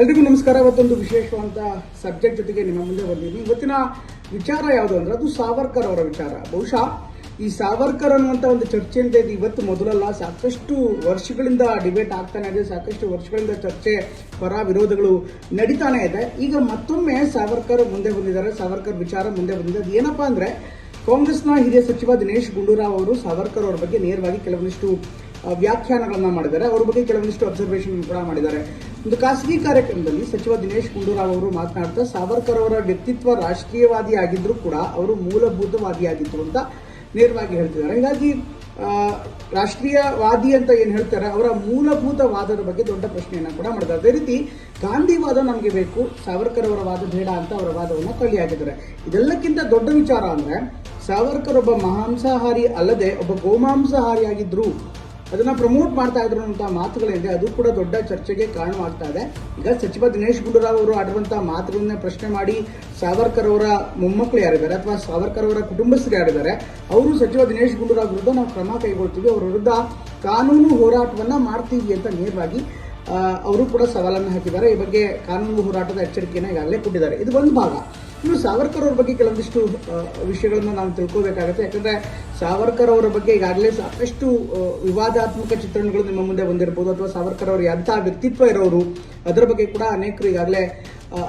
ಎಲ್ರಿಗೂ ನಮಸ್ಕಾರ. ಇವತ್ತೊಂದು ವಿಶೇಷವಾದ ಸಬ್ಜೆಕ್ಟ್ ಜೊತೆಗೆ ನಿಮ್ಮ ಮುಂದೆ ಬಂದಿದ್ದೀನಿ. ಇವತ್ತಿನ ವಿಚಾರ ಯಾವುದು ಅಂದ್ರೆ ಅದು ಸಾವರ್ಕರ್ ಅವರ ವಿಚಾರ. ಬಹುಶಃ ಈ ಸಾವರ್ಕರ್ ಅನ್ನುವಂಥ ಒಂದು ಚರ್ಚೆ ಅಂತ ಇದೆ. ಇವತ್ತು ಮೊದಲಲ್ಲ ಸಾಕಷ್ಟು ವರ್ಷಗಳಿಂದ ಡಿಬೇಟ್ ಆಗ್ತಾನೆ ಇದೆ. ಸಾಕಷ್ಟು ವರ್ಷಗಳಿಂದ ಚರ್ಚೆ ಪರ ವಿರೋಧಗಳು ನಡೀತಾನೆ ಇದೆ. ಈಗ ಮತ್ತೊಮ್ಮೆ ಸಾವರ್ಕರ್ ಮುಂದೆ ಬಂದಿದ್ದಾರೆ. ಸಾವರ್ಕರ್ ವಿಚಾರ ಮುಂದೆ ಬಂದಿದೆ. ಅದು ಏನಪ್ಪಾ ಅಂದ್ರೆ ಕಾಂಗ್ರೆಸ್ನ ಹಿರಿಯ ಸಚಿವ ದಿನೇಶ್ ಗುಂಡೂರಾವ್ ಅವರು ಸಾವರ್ಕರ್ ಅವರ ಬಗ್ಗೆ ನೇರವಾಗಿ ಕೆಲವೊಂದಿಷ್ಟು ವ್ಯಾಖ್ಯಾನಗಳನ್ನು ವ್ಯಾಖ್ಯಾನಗಳನ್ನ ಮಾಡಿದ್ದಾರೆ. ಅವ್ರ ಬಗ್ಗೆ ಕೆಲವೊಂದಿಷ್ಟು ಅಬ್ಸರ್ವೇಷನ್ ಕೂಡ ಮಾಡಿದ್ದಾರೆ. ಒಂದು ಖಾಸಗಿ ಕಾರ್ಯಕ್ರಮದಲ್ಲಿ ಸಚಿವ ದಿನೇಶ್ ಗುಂಡೂರಾವ್ ಅವರು ಮಾತನಾಡ್ತಾ, ಸಾವರ್ಕರ್ ಅವರ ವ್ಯಕ್ತಿತ್ವ ರಾಷ್ಟ್ರೀಯವಾದಿ ಆಗಿದ್ರು ಕೂಡ ಅವರು ಮೂಲಭೂತವಾದಿಯಾಗಿದ್ರು ಅಂತ ನೇರವಾಗಿ ಹೇಳ್ತಿದ್ದಾರೆ. ಹೀಗಾಗಿ ರಾಷ್ಟ್ರೀಯವಾದಿ ಅಂತ ಏನು ಹೇಳ್ತಾರೆ, ಅವರ ಮೂಲಭೂತವಾದದ ಬಗ್ಗೆ ದೊಡ್ಡ ಪ್ರಶ್ನೆಯನ್ನ ಕೂಡ ಮಾಡಿದ್ದಾರೆ ಅದೇ ರೀತಿ ಗಾಂಧಿವಾದ ನಮಗೆ ಬೇಕು, ಸಾವರ್ಕರ್ ಅವರ ವಾದ ಬೇಡ ಅಂತ ಅವರ ವಾದವನ್ನು ತಳ್ಳಿಹಾಕಿದ್ದಾರೆ. ಇದೆಲ್ಲಕ್ಕಿಂತ ದೊಡ್ಡ ವಿಚಾರ ಅಂದ್ರೆ, ಸಾವರ್ಕರ್ ಒಬ್ಬ ಮಾಂಸಾಹಾರಿ ಅಲ್ಲದೆ ಒಬ್ಬ ಗೋಮಾಂಸಾಹಾರಿ ಆಗಿದ್ರು ಅದನ್ನ ಪ್ರಮೋಟ್ ಮಾಡ್ತಾ ಇದ್ರು ಅಂತ ಮಾತುಗಳಿದೆ, ಅದು ಕೂಡ ದೊಡ್ಡ ಚರ್ಚೆಗೆ ಕಾರಣವಾಗ್ತಾ ಇದೆ. ಈಗ ಸಚಿವ ದಿನೇಶ್ ಗುಂಡೂರಾವ್ ಅವರು ಆಡುವಂತಹ ಮಾತುಗಳನ್ನೇ ಪ್ರಶ್ನೆ ಮಾಡಿ ಸಾವರ್ಕರ್ ಅವರ ಮೊಮ್ಮಕ್ಕಳು ಯಾರಿದ್ದಾರೆ ಅಥವಾ ಸಾವರ್ಕರ್ ಅವರ ಕುಟುಂಬಸ್ಥರು ಯಾರಿದ್ದಾರೆ, ಅವರು ಸಚಿವ ದಿನೇಶ್ ಗುಂಡೂರಾವ್ ವಿರುದ್ಧ ನಾವು ಕ್ರಮ ಕೈಗೊಳ್ತೀವಿ, ಅವರ ವಿರುದ್ಧ ಕಾನೂನು ಹೋರಾಟವನ್ನ ಮಾಡ್ತೀವಿ ಅಂತ ನೇರವಾಗಿ ಅವರು ಕೂಡ ಸವಾಲನ್ನು ಹಾಕಿದ್ದಾರೆ. ಈ ಬಗ್ಗೆ ಕಾನೂನು ಹೋರಾಟದ ಎಚ್ಚರಿಕೆಯನ್ನು ಈಗಾಗಲೇ ಕೊಟ್ಟಿದ್ದಾರೆ. ಇದು ಒಂದು ಭಾಗ. ಇನ್ನು ಸಾವರ್ಕರ್ ಅವ್ರ ಬಗ್ಗೆ ಕೆಲವೊಂದಿಷ್ಟು ವಿಷಯಗಳನ್ನು ನಾವು ತಿಳ್ಕೋಬೇಕಾಗುತ್ತೆ. ಯಾಕಂದ್ರೆ ಸಾವರ್ಕರ್ ಅವರ ಬಗ್ಗೆ ಈಗಾಗಲೇ ಸಾಕಷ್ಟು ವಿವಾದಾತ್ಮಕ ಚಿತ್ರಣಗಳು ನಿಮ್ಮ ಮುಂದೆ ಬಂದಿರಬಹುದು ಅಥವಾ ಸಾವರ್ಕರ್ ಅವರು ಎಂಥ ವ್ಯಕ್ತಿತ್ವ ಇರೋರು, ಅದರ ಬಗ್ಗೆ ಕೂಡ ಅನೇಕರು ಈಗಾಗಲೇ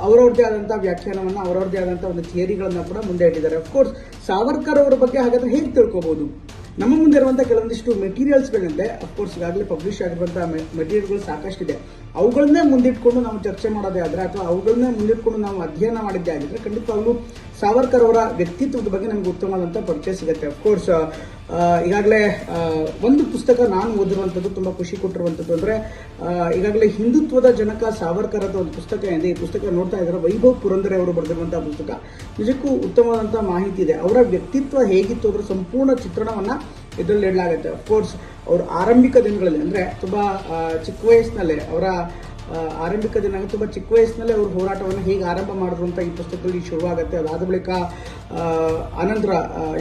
ಅವರವ್ರದ್ದೇ ಆದಂತಹ ವ್ಯಾಖ್ಯಾನವನ್ನ, ಅವರವ್ರದ್ದೇ ಆದಂಥ ಒಂದು ಥಿಯರಿಗಳನ್ನು ಕೂಡ ಮುಂದೆ ಇಟ್ಟಿದ್ದಾರೆ ಅಫ್ಕೋರ್ಸ್ ಸಾವರ್ಕರ್ ಅವರ ಬಗ್ಗೆ ಹಾಗಾದ್ರೆ ಹೇಗೆ ತಿಳ್ಕೋಬಹುದು ನಮ್ಮ ಮುಂದೆ ಇರುವಂತಹ ಕೆಲವೊಂದಿಷ್ಟು ಮೆಟೀರಿಯಲ್ಸ್ಗಳಿದೆ ಅಫ್ಕೋರ್ಸ್ ಈಗಾಗಲೇ ಪಬ್ಲಿಷ್ ಆಗಿರುವಂತಹ ಮೆಟೀರಿಯಲ್ಗಳು ಸಾಕಷ್ಟಿದೆ. ಅವುಗಳನ್ನೇ ಮುಂದಿಟ್ಕೊಂಡು ನಾವು ಚರ್ಚೆ ಮಾಡೋದೇ ಆದರೆ, ಅಥವಾ ಅವುಗಳನ್ನೇ ಮುಂದಿಟ್ಕೊಂಡು ನಾವು ಅಧ್ಯಯನ ಮಾಡಿದ್ದೇ ಆಗಿದ್ರೆ, ಖಂಡಿತವಾಗ್ಲೂ ಸಾವರ್ಕರ್ ಅವರ ವ್ಯಕ್ತಿತ್ವದ ಬಗ್ಗೆ ನಮ್ಗೆ ಉತ್ತಮವಾದಂಥ ಪರಿಚಯ ಸಿಗುತ್ತೆ. ಅಫ್ಕೋರ್ಸ್ ಈಗಾಗಲೇ ಒಂದು ಪುಸ್ತಕ ನಾನು ಓದಿರುವಂಥದ್ದು, ತುಂಬ ಖುಷಿ ಕೊಟ್ಟಿರುವಂಥದ್ದು ಅಂದರೆ ಈಗಾಗಲೇ ಹಿಂದುತ್ವದ ಜನಕ ಸಾವರ್ಕರ್ ಅಂತ ಒಂದು ಪುಸ್ತಕ ಇದೆ. ಈ ಪುಸ್ತಕ ನೋಡ್ತಾ ಇದ್ದಾರೆ? ವೈಭವ್ ಪುರಂದರೆ ಅವರು ಬರೆದಿರುವಂಥ ಪುಸ್ತಕ. ನಿಜಕ್ಕೂ ಉತ್ತಮವಾದಂಥ ಮಾಹಿತಿ ಇದೆ. ಅವರ ವ್ಯಕ್ತಿತ್ವ ಹೇಗಿತ್ತು ಅದರ ಸಂಪೂರ್ಣ ಚಿತ್ರಣವನ್ನು ಇದರಲ್ಲಿ ಇಡಲಾಗುತ್ತೆ. ಅಫ್ಕೋರ್ಸ್ ಅವರು ಆರಂಭಿಕ ದಿನಗಳಲ್ಲಿ, ಅಂದರೆ ತುಂಬ ಚಿಕ್ಕ ವಯಸ್ಸಿನಲ್ಲೇ ಅವರ ಆರಂಭಿಕ ದಿನ ತುಂಬ ಚಿಕ್ಕ ವಯಸ್ಸಿನಲ್ಲೇ ಅವರು ಹೋರಾಟವನ್ನು ಹೇಗೆ ಆರಂಭ ಮಾಡಿದ್ರು ಅಂತ ಈ ಪುಸ್ತಕದಲ್ಲಿ ಶುರುವಾಗುತ್ತೆ. ಅದಾದ ಬಳಿಕ ಅನಂತರ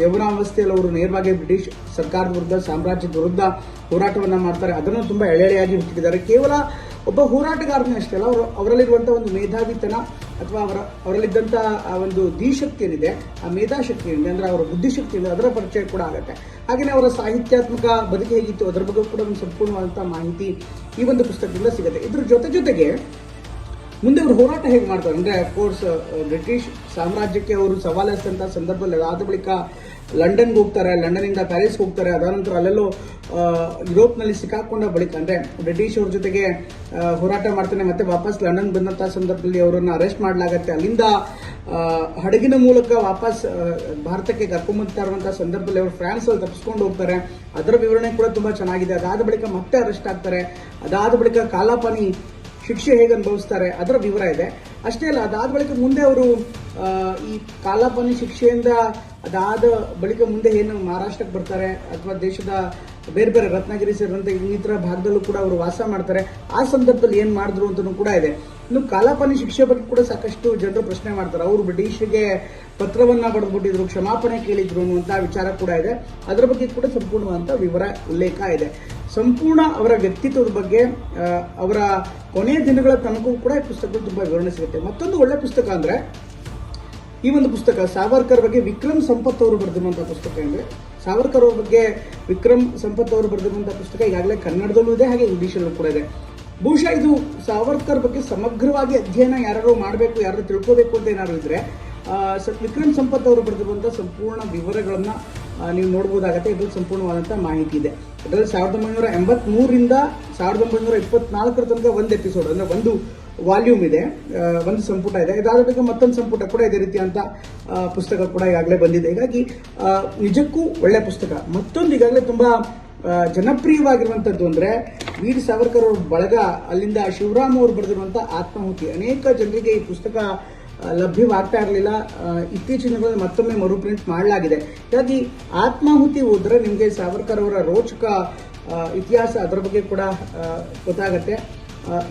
ಯೌವನಾವಸ್ಥೆಯಲ್ಲಿ ಅವರು ನೇರವಾಗಿ ಬ್ರಿಟಿಷ್ ಸರ್ಕಾರದ ವಿರುದ್ಧ ಸಾಮ್ರಾಜ್ಯದ ವಿರುದ್ಧ ಹೋರಾಟವನ್ನು ಮಾಡ್ತಾರೆ. ಅದನ್ನು ತುಂಬ ಎಳೆ ಎಳೆಯಾಗಿ ಹುಟ್ಟಿದ್ದಾರೆ. ಕೇವಲ ಒಬ್ಬ ಹೋರಾಟಗಾರನೇ ಅಷ್ಟೇ ಅಲ್ಲ, ಅವರು ಅವರಲ್ಲಿರುವಂಥ ಒಂದು ಮೇಧಾವಿತನ ಅಥವಾ ಅವರ ಅವರಲ್ಲಿದ್ದಂಥ ಆ ಒಂದು ದೀಶಕ್ತಿ ಏನಿದೆ, ಆ ಮೇಧಾಶಕ್ತಿ ಏನಿದೆ, ಅಂದರೆ ಅವರ ಬುದ್ಧಿಶಕ್ತಿ ಏನಿದೆ, ಅದರ ಪರಿಚಯ ಕೂಡ ಆಗುತ್ತೆ. ಹಾಗೆಯೇ ಅವರ ಸಾಹಿತ್ಯಾತ್ಮಕ ಬದುಕು ಹೇಗಿತ್ತು, ಅದರ ಬಗ್ಗೆ ಕೂಡ ಒಂದು ಸಂಪೂರ್ಣವಾದಂಥ ಮಾಹಿತಿ ಈ ಒಂದು ಪುಸ್ತಕದಿಂದ ಸಿಗುತ್ತೆ. ಇದ್ರ ಜೊತೆ ಜೊತೆಗೆ ಮುಂದೆ ಅವರು ಹೋರಾಟ ಹೇಗೆ ಮಾಡ್ತಾರೆ? ಅಂದ್ರೆ ಅಫ್ಕೋರ್ಸ್ ಬ್ರಿಟಿಷ್ ಸಾಮ್ರಾಜ್ಯಕ್ಕೆ ಅವರು ಸವಾಲು ಎಸೆದಂತ ಸಂದರ್ಭದಲ್ಲಿ ಆದ ಬಳಿಕ ಲಂಡನ್ಗೆ ಹೋಗ್ತಾರೆ ಇಂದ ಪ್ಯಾರಿಸ್ಗೆ ಹೋಗ್ತಾರೆ, ಅದಾನಂತರ ಅಲ್ಲೆಲ್ಲೋ ಯುರೋಪ್ ಯುರೋಪ್ನಲ್ಲಿ ಸಿಕ್ಕಾಕೊಂಡ ಬಳಿಕ, ಅಂದ್ರೆ ಬ್ರಿಟಿಷ್ ಅವ್ರ ಜೊತೆಗೆ ಹೋರಾಟ ಮಾಡ್ತಾನೆ ಮತ್ತೆ ವಾಪಸ್ ಲಂಡನ್ ಬಂದಂತ ಸಂದರ್ಭದಲ್ಲಿ ಅವರನ್ನು ಅರೆಸ್ಟ್ ಮಾಡಲಾಗತ್ತೆ. ಅಲ್ಲಿಂದ ಹಡಗಿನ ಮೂಲಕ ವಾಪಸ್ ಭಾರತಕ್ಕೆ ಕರ್ಕೊಂಬಂತಾ ಸಂದರ್ಭದಲ್ಲಿ ಅವರು ಫ್ರಾನ್ಸ್ ಅಲ್ಲಿ ತಪ್ಪಿಸ್ಕೊಂಡು ಹೋಗ್ತಾರೆ. ಅದರ ವಿವರಣೆ ಕೂಡ ತುಂಬಾ ಚೆನ್ನಾಗಿದೆ. ಅದಾದ ಬಳಿಕ ಮತ್ತೆ ಅರೆಸ್ಟ್ ಆಗ್ತಾರೆ. ಅದಾದ ಬಳಿಕ ಕಾಲಾಪಾನಿ ಶಿಕ್ಷೆ ಹೇಗೆ ಅನುಭವಿಸ್ತಾರೆ ಅದರ ವಿವರ ಇದೆ. ಅಷ್ಟೇ ಅಲ್ಲ, ಅದಾದ ಬಳಿಕ ಮುಂದೆ ಅವರು ಈ ಕಾಲಾಪಾನಿ ಶಿಕ್ಷೆಯಿಂದ ಅದಾದ ಬಳಿಕ ಮುಂದೆ ಏನು ಮಹಾರಾಷ್ಟ್ರಕ್ಕೆ ಬರ್ತಾರೆ ಅಥವಾ ದೇಶದ ಬೇರೆ ಬೇರೆ ರತ್ನಗಿರಿ ಸೇರಿದಂತೆ ಇನ್ನಿತರ ಭಾಗದಲ್ಲೂ ಕೂಡ ಅವರು ವಾಸ ಮಾಡ್ತಾರೆ. ಆ ಸಂದರ್ಭದಲ್ಲಿ ಏನು ಮಾಡಿದ್ರು ಅಂತಲೂ ಕೂಡ ಇದೆ. ಇನ್ನು ಕಾಲಾಪಾನಿ ಶಿಕ್ಷೆ ಬಗ್ಗೆ ಕೂಡ ಸಾಕಷ್ಟು ಜನರು ಪ್ರಶ್ನೆ ಮಾಡ್ತಾರೆ. ಅವರು ಬ್ರಿಟಿಷರಿಗೆ ಪತ್ರವನ್ನ ಬರೆದ್ಬಿಟ್ಟಿದ್ರು ಕ್ಷಮಾಪಣೆ ಕೇಳಿದ್ರು ಅನ್ನುವಂಥ ವಿಚಾರ ಕೂಡ ಇದೆ. ಅದರ ಬಗ್ಗೆ ಕೂಡ ಸಂಪೂರ್ಣವಾದಂಥ ವಿವರ ಉಲ್ಲೇಖ ಇದೆ. ಸಂಪೂರ್ಣ ಅವರ ವ್ಯಕ್ತಿತ್ವದ ಬಗ್ಗೆ ಅವರ ಕೊನೆಯ ದಿನಗಳ ತನಕವೂ ಕೂಡ ಈ ಪುಸ್ತಕಗಳು ತುಂಬಾ ವಿವರಣೆ ಸಿಗುತ್ತೆ ಮತ್ತೊಂದು ಒಳ್ಳೆ ಪುಸ್ತಕ ಅಂದ್ರೆ, ಈ ಒಂದು ಪುಸ್ತಕ ಸಾವರ್ಕರ್ ಬಗ್ಗೆ ವಿಕ್ರಮ್ ಸಂಪತ್ ಅವರು ಬರೆದಿರುವಂಥ ಪುಸ್ತಕ ಅಂದರೆ, ಸಾವರ್ಕರ್ ಅವ್ರ ಬಗ್ಗೆ ವಿಕ್ರಮ್ ಸಂಪತ್ ಅವರು ಬರೆದಿರುವಂಥ ಪುಸ್ತಕ ಈಗಾಗಲೇ ಕನ್ನಡದಲ್ಲೂ ಇದೆ, ಹಾಗೆ ಇಂಗ್ಲೀಷಲ್ಲೂ ಕೂಡ ಇದೆ. ಬಹುಶಃ ಇದು ಸಾವರ್ಕರ್ ಬಗ್ಗೆ ಸಮಗ್ರವಾಗಿ ಅಧ್ಯಯನ ಯಾರು ಮಾಡಬೇಕು ಯಾರು ತಿಳ್ಕೋಬೇಕು ಅಂತ ಏನಾದ್ರು ಇದ್ದರೆ ವಿಕ್ರಮ್ ಸಂಪತ್ ಅವರು ಬರೆದಿರುವಂತಹ ಸಂಪೂರ್ಣ ವಿವರಗಳನ್ನ ನೀವು ನೋಡ್ಬೋದಾಗತ್ತೆ, ಇದ್ರಲ್ಲಿ ಸಂಪೂರ್ಣವಾದಂಥ ಮಾಹಿತಿ ಇದೆ. ಅದರಲ್ಲಿ ಸಾವಿರದ ಒಂಬೈನೂರ ಎಂಬತ್ಮೂರರಿಂದ ಸಾವಿರದ ಒಂಬೈನೂರ ಇಪ್ಪತ್ನಾಲ್ಕರ ತನಕ ಒಂದು ಎಪಿಸೋಡ್ ಅಂದ್ರೆ ಒಂದು ವಾಲ್ಯೂಮ್ ಇದೆ. ಒಂದು ಸಂಪುಟ ಇದೆ. ಇದಾದ ಮತ್ತೊಂದು ಸಂಪುಟ ಕೂಡ ಇದೇ ರೀತಿ ಅಂತ ಪುಸ್ತಕ ಕೂಡ ಈಗಾಗಲೇ ಬಂದಿದೆ. ಹೀಗಾಗಿ ನಿಜಕ್ಕೂ ಒಳ್ಳೆ ಪುಸ್ತಕ. ಮತ್ತೊಂದು ಈಗಾಗಲೇ ತುಂಬಾ ಜನಪ್ರಿಯವಾಗಿರುವಂಥದ್ದು ಅಂದ್ರೆ ವೀರ್ ಸಾವರ್ಕರ್ ಅವ್ರ ಬಳಗ, ಅಲ್ಲಿಂದ ಶಿವರಾಮ್ ಅವರು ಬರೆದಿರುವಂಥ ಆತ್ಮಾಹುತಿ ಅನೇಕ ಜನರಿಗೆ ಈ ಪುಸ್ತಕ ಲಭ್ಯವಾಗ್ತಾ ಇರಲಿಲ್ಲ. ಇತ್ತೀಚಿನ ಮತ್ತೊಮ್ಮೆ ಮರುಪ್ರಿಂಟ್ ಮಾಡಲಾಗಿದೆ. ಹೀಗಾಗಿ ಆತ್ಮಾಹುತಿ ಹೋದರೆ ನಿಮಗೆ ಸಾವರ್ಕರ್ ಅವರ ರೋಚಕ ಇತಿಹಾಸ ಅದರ ಬಗ್ಗೆ ಕೂಡ ಗೊತ್ತಾಗತ್ತೆ.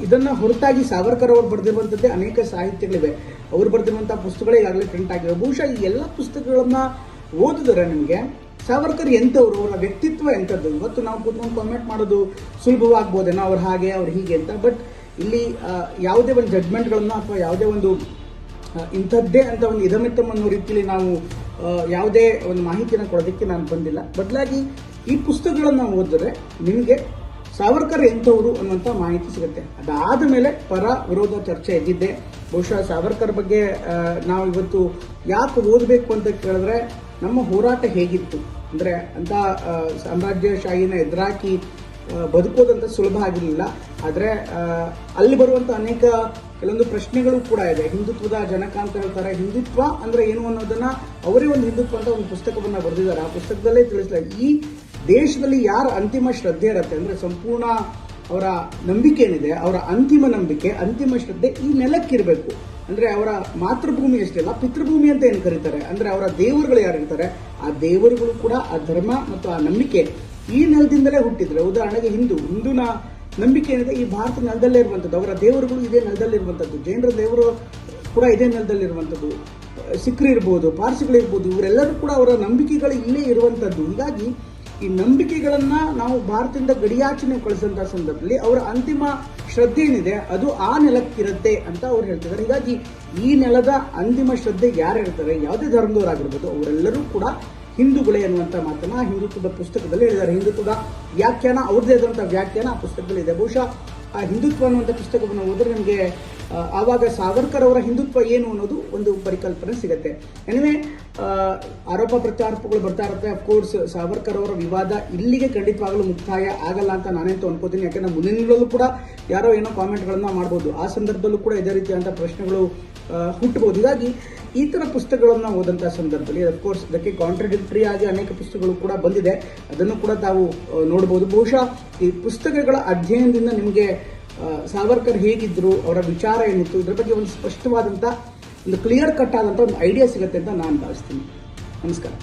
ಇದನ್ನು ಹೊರತಾಗಿ ಸಾವರ್ಕರ್ ಅವರು ಬರೆದಿರುವಂತದ್ದೇ ಅನೇಕ ಸಾಹಿತ್ಯಗಳಿವೆ. ಅವರು ಬರೆದಿರುವಂಥ ಪುಸ್ತಕಗಳೇ ಈಗಾಗಲೇ ಪ್ರಿಂಟ್ ಆಗಿವೆ. ಬಹುಶಃ ಈ ಎಲ್ಲ ಪುಸ್ತಕಗಳನ್ನು ಓದಿದರೆ ನಿಮಗೆ ಸಾವರ್ಕರ್ ಎಂಥವ್ರು, ಅವರ ವ್ಯಕ್ತಿತ್ವ ಎಂಥದ್ದು? ಇವತ್ತು ನಾವು ಕೂತ್ಕೊಂಡು ಕಾಮೆಂಟ್ ಮಾಡೋದು ಸುಲಭವಾಗ್ಬೋದೇನೋ? ಅವ್ರು ಹಾಗೆ, ಅವ್ರು ಹೀಗೆ ಅಂತ. ಬಟ್ ಇಲ್ಲಿ ಯಾವುದೇ ಒಂದು ಜಡ್ಮೆಂಟ್ಗಳನ್ನು ಅಥವಾ ಯಾವುದೇ ಒಂದು ಇಂಥದ್ದೇ ಅಂತ ಒಂದು ಇದಮಿತ್ತಮ್ ಅನ್ನೋ ರೀತಿಯಲ್ಲಿ ನಾವು ಯಾವುದೇ ಒಂದು ಮಾಹಿತಿಯನ್ನು ಕೊಡೋದಕ್ಕೆ ನಾನು ಬಂದಿಲ್ಲ. ಬದಲಾಗಿ ಈ ಪುಸ್ತಕಗಳನ್ನು ಓದಿದ್ರೆ ನಿಮಗೆ ಸಾವರ್ಕರ್ ಎಂಥವರು ಅನ್ನುವಂಥ ಮಾಹಿತಿ ಸಿಗುತ್ತೆ. ಅದಾದ ಮೇಲೆ ಪರ ವಿರೋಧ ಚರ್ಚೆ ಎದ್ದಿದ್ದೆ. ಬಹುಶಃ ಸಾವರ್ಕರ್ ಬಗ್ಗೆ ನಾವು ಇವತ್ತು ಯಾಕೆ ಓದಬೇಕು ಅಂತ ಕೇಳಿದ್ರೆ ನಮ್ಮ ಹೋರಾಟ ಹೇಗಿತ್ತು? ಅಂದರೆ ಅಂಥ ಸಾಮ್ರಾಜ್ಯಶಾಹಿನ ಎದುರಾಕಿ ಬದುಕೋದಂತ ಸುಲಭ ಆಗಿರಲಿಲ್ಲ. ಆದರೆ ಅಲ್ಲಿ ಬರುವಂಥ ಅನೇಕ ಕೆಲವೊಂದು ಪ್ರಶ್ನೆಗಳು ಕೂಡ ಇದೆ. ಹಿಂದುತ್ವದ ಜನಕ ಅಂತ ಹೇಳ್ತಾರೆ. ಹಿಂದುತ್ವ ಅಂದ್ರೆ ಏನು ಅನ್ನೋದನ್ನ ಅವರೇ ಒಂದು ಹಿಂದುತ್ವ ಅಂತ ಒಂದು ಪುಸ್ತಕವನ್ನ ಬರೆದಿದ್ದಾರೆ. ಆ ಪುಸ್ತಕದಲ್ಲೇ ತಿಳಿಸ್ತಾರೆ ಈ ದೇಶದಲ್ಲಿ ಯಾರ ಅಂತಿಮ ಶ್ರದ್ಧೆ ಇರುತ್ತೆ ಅಂದ್ರೆ ಸಂಪೂರ್ಣ ಅವರ ನಂಬಿಕೆ ಏನಿದೆ, ಅವರ ಅಂತಿಮ ನಂಬಿಕೆ, ಅಂತಿಮ ಶ್ರದ್ಧೆ ಈ ನೆಲಕ್ಕಿರಬೇಕು. ಅಂದ್ರೆ ಅವರ ಮಾತೃಭೂಮಿ ಅಷ್ಟೇ ಅಲ್ಲ, ಪಿತೃಭೂಮಿ ಅಂತ ಏನು ಕರೀತಾರೆ? ಅಂದ್ರೆ ಅವರ ದೇವರುಗಳು ಯಾರಿರ್ತಾರೆ? ಆ ದೇವರುಗಳು ಕೂಡ ಆ ಧರ್ಮ ಮತ್ತು ಆ ನಂಬಿಕೆ. ಈ ನೆಲದಿಂದಲೇ ಹುಟ್ಟಿದ್ರೆ, ಉದಾಹರಣೆಗೆ ಹಿಂದೂ ಹಿಂದೂನ ನಂಬಿಕೆ ಏನಿದೆ, ಈ ಭಾರತ ನೆಲದಲ್ಲೇ ಇರುವಂಥದ್ದು, ಅವರ ದೇವರುಗಳು ಇದೇ ನೆಲದಲ್ಲಿರುವಂಥದ್ದು ಜೈನರ ದೇವರು ಕೂಡ ಇದೇ ನೆಲದಲ್ಲಿರುವಂಥದ್ದು ಸಿಖ್ರು ಇರ್ಬೋದು ಪಾರ್ಸಿಗಳಿರ್ಬೋದು ಇವರೆಲ್ಲರೂ ಕೂಡ ಅವರ ನಂಬಿಕೆಗಳು ಇಲ್ಲೇ ಇರುವಂಥದ್ದು. ಹೀಗಾಗಿ ಈ ನಂಬಿಕೆಗಳನ್ನ ನಾವು ಭಾರತದಿಂದ ಗಡಿಯಾಚೆನೆ ಕಳಿಸಂತ ಸಂದರ್ಭದಲ್ಲಿ ಅವರ ಅಂತಿಮ ಶ್ರದ್ಧೆ ಏನಿದೆ, ಅದು ಆ ನೆಲಕ್ಕಿರುತ್ತೆ ಅಂತ ಅವ್ರು ಹೇಳ್ತಿದ್ದಾರೆ. ಹೀಗಾಗಿ ಈ ನೆಲದ ಅಂತಿಮ ಶ್ರದ್ಧೆ ಯಾರು ಇರ್ತಾರೆ ಯಾವುದೇ ಧರ್ಮದವರಾಗಿರ್ಬೋದು, ಅವರೆಲ್ಲರೂ ಕೂಡ ಹಿಂದೂಗಳೇ ಅನ್ನುವಂಥ ಮಾತನ್ನ ಹಿಂದುತ್ವದ ಪುಸ್ತಕದಲ್ಲಿ ಹೇಳಿದ್ದಾರೆ. ಹಿಂದುತ್ವದ ವ್ಯಾಖ್ಯಾನ, ಅವ್ರದ್ದೇ ಆದಂಥ ವ್ಯಾಖ್ಯಾನ ಆ ಪುಸ್ತಕದಲ್ಲಿದೆ ಬಹುಶಃ ಆ ಹಿಂದುತ್ವ ಅನ್ನುವಂಥ ಪುಸ್ತಕವನ್ನು ಓದಿದ್ರೆ ನಮಗೆ ಆವಾಗ ಸಾವರ್ಕರ್ ಅವರ ಹಿಂದುತ್ವ ಏನು ಅನ್ನೋದು ಒಂದು ಪರಿಕಲ್ಪನೆ ಸಿಗುತ್ತೆ. ಎನಿವೆ ಆರೋಪ ಪ್ರತ್ಯಾರೋಪಗಳು ಬರ್ತಾ ಇರುತ್ತೆ. ಅಫ್ಕೋರ್ಸ್ ಸಾವರ್ಕರ್ ಅವರ ವಿವಾದ ಇಲ್ಲಿಗೆ ಖಂಡಿತವಾಗಲೂ ಮುಕ್ತಾಯ ಆಗಲ್ಲ ಅಂತ ನಾನಂತೂ ಅನ್ಕೋತೀನಿ. ಯಾಕಂದ್ರೆ ಮುಂದಿನಲ್ಲೂ ಕೂಡ ಯಾರೋ ಏನೋ ಕಾಮೆಂಟ್ಗಳನ್ನ ಮಾಡ್ಬೋದು. ಆ ಸಂದರ್ಭದಲ್ಲೂ ಕೂಡ ಇದೇ ರೀತಿಯಾದಂಥ ಪ್ರಶ್ನೆಗಳು ಹುಟ್ಟಬಹುದು. ಹೀಗಾಗಿ ಈ ಥರ ಪುಸ್ತಕಗಳನ್ನು ಓದಂಥ ಸಂದರ್ಭದಲ್ಲಿ ಅಫ್ಕೋರ್ಸ್ ಇದಕ್ಕೆ ಕಾಂಟ್ರಡಿಕ್ಟರಿ ಆಗಿ ಅನೇಕ ಪುಸ್ತಕಗಳು ಕೂಡ ಬಂದಿದೆ. ಅದನ್ನು ಕೂಡ ತಾವು ನೋಡ್ಬೋದು. ಬಹುಶಃ ಈ ಪುಸ್ತಕಗಳ ಅಧ್ಯಯನದಿಂದ ನಿಮಗೆ ಸಾವರ್ಕರ್ ಹೇಗಿದ್ರು, ಅವರ ವಿಚಾರ ಏನಿತ್ತು, ಇದರ ಬಗ್ಗೆ ಒಂದು ಸ್ಪಷ್ಟವಾದಂಥ ಒಂದು ಕ್ಲಿಯರ್ ಕಟ್ ಆದಂಥ ಒಂದು ಐಡಿಯಾ ಸಿಗುತ್ತೆ ಅಂತ ನಾನು ಭಾವಿಸ್ತೀನಿ. ನಮಸ್ಕಾರ.